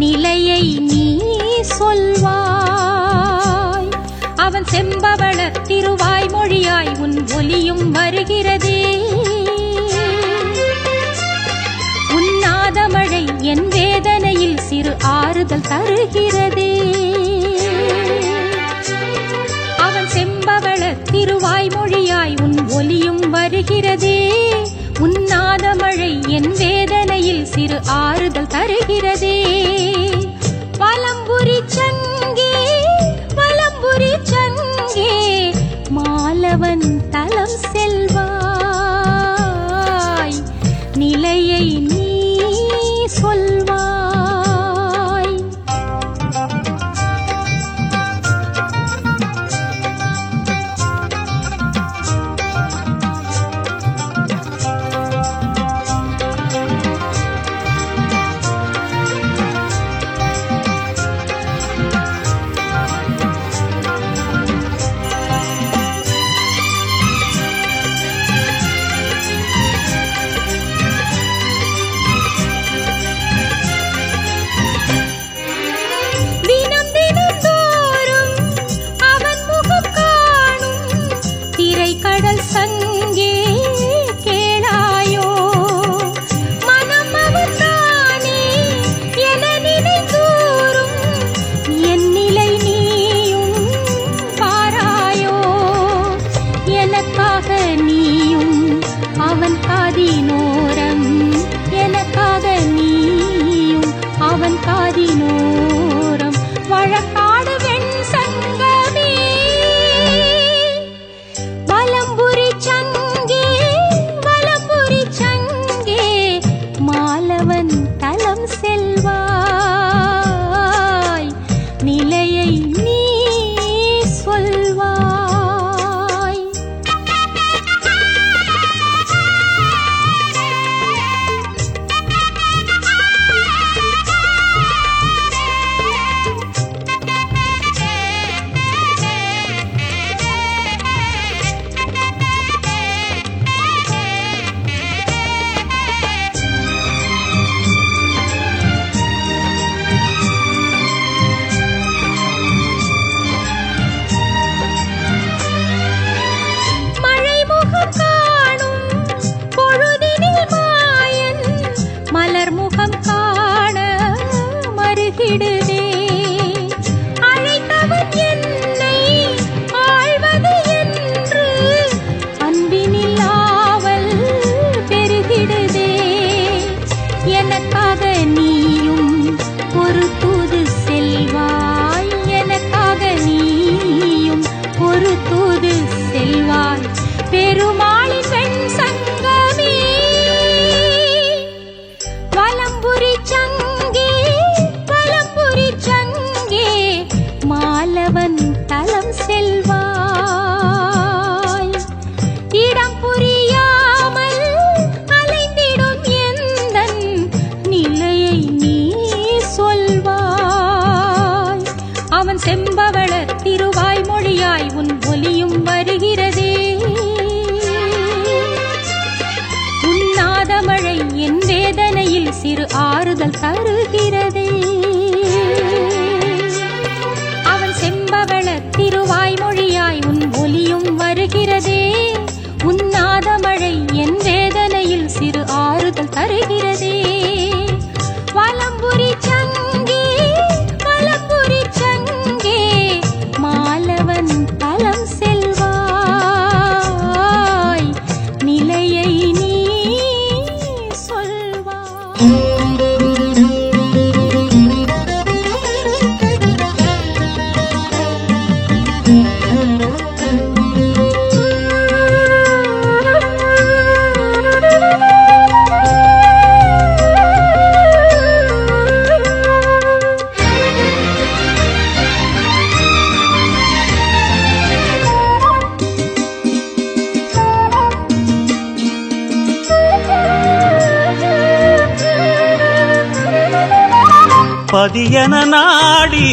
நிலையை நீ சொல்வாய். அவன் செம்பவள திருவாய் மொழியாய் உன் ஒலியும் வருகிறதே. உன்னாத என் வேதனையில் சிறு ஆறுதல் தருகிறதே. அவன் செம்பவள திருவாய் மொழியாய் உன் ஒலியும் வருகிறதே. ஆறுதல் தருகிறதே. செம்பா பதியன நாடி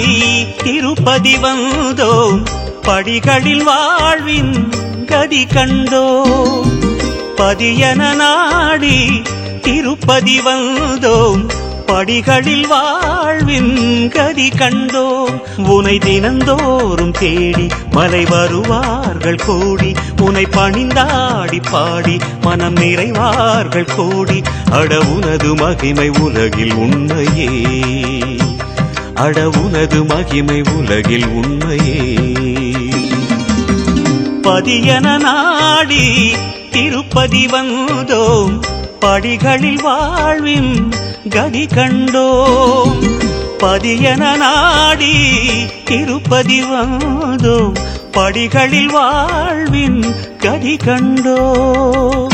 திருப்பதி வந்தோம். படிகளில் வாழ்வின் கதி கண்டோ பதியன நாடி திருப்பதி வந்தோம். படிகளில் வாழ்வின் கதி கண்டோம். உனை தினந்தோறும் தேடி மலை வருவார்கள் கோடி. உனை பணிந்தாடி பாடி மனம் நிறைவார்கள் கோடி. அட உனது மகிமை உலகில் உண்மையே. அட உனது மகிமை உலகில் உண்மையே. பதியன நாடி திருப்பதி வந்தோம். படிகளில் வாழ்வின் கதி கண்டோம். பதியன நாடி திருப்பதி வந்தோம் படிகளில் வாழ்வின் கதி கண்டோம்.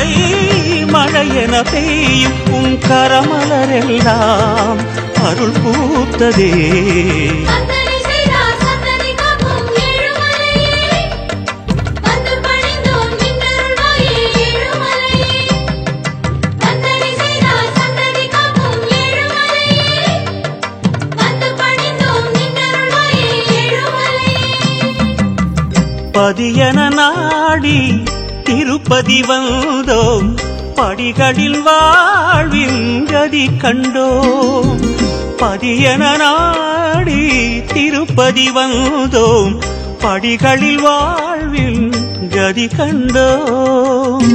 மழை மழையென பெய்யும் உன் கரமலரெல்லாம் அருள் பூத்ததே. பதியன நாடி திருப்பதி வந்தோம் படிகளில் வாழ்வின் கதி கண்டோம். பதியன நாடி திருப்பதி வந்தோம் படிகளில் வாழ்வின் கதி கண்டோம்.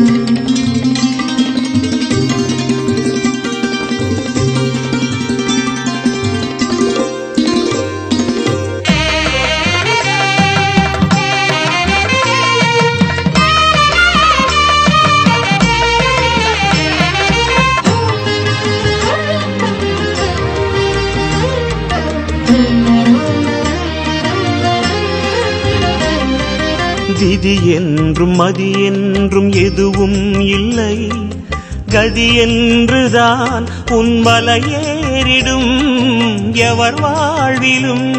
விதி என்றும் மதி என்றும் எதுவும் இல்லை. கதி என்றுதான் உன்மலையேறிடும் எவர் வாழ்விலும்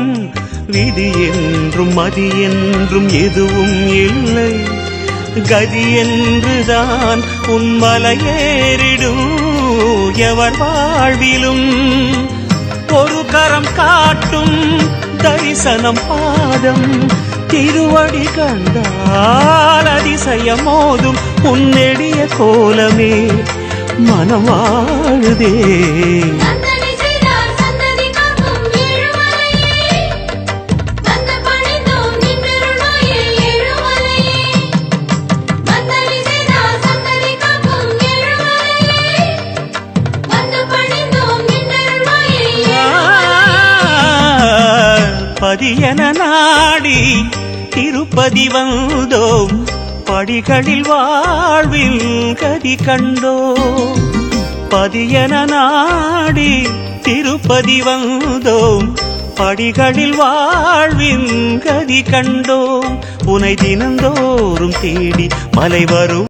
விதி என்றும் மதி என்றும் எதுவும் இல்லை. கதி என்றுதான் உன்மலையேறிடும் எவர் வாழ்விலும் ஒரு கரம் காட்டும் தரிசனம் பாதம். திருவடி கண்டால் அதிசயமோதும் உன்னெடிய கோலமே மனமாழுதே திருப்பதி என நாடி திருப்பதி வந்தோம் படிகளில் வாழ்வில் கதி கண்டோம் பதியன நாடி திருப்பதி வந்தோம் படிகளில் வாழ்வின் கதி கண்டோம் உனை தினந்தோறும் தேடி மலை வரும்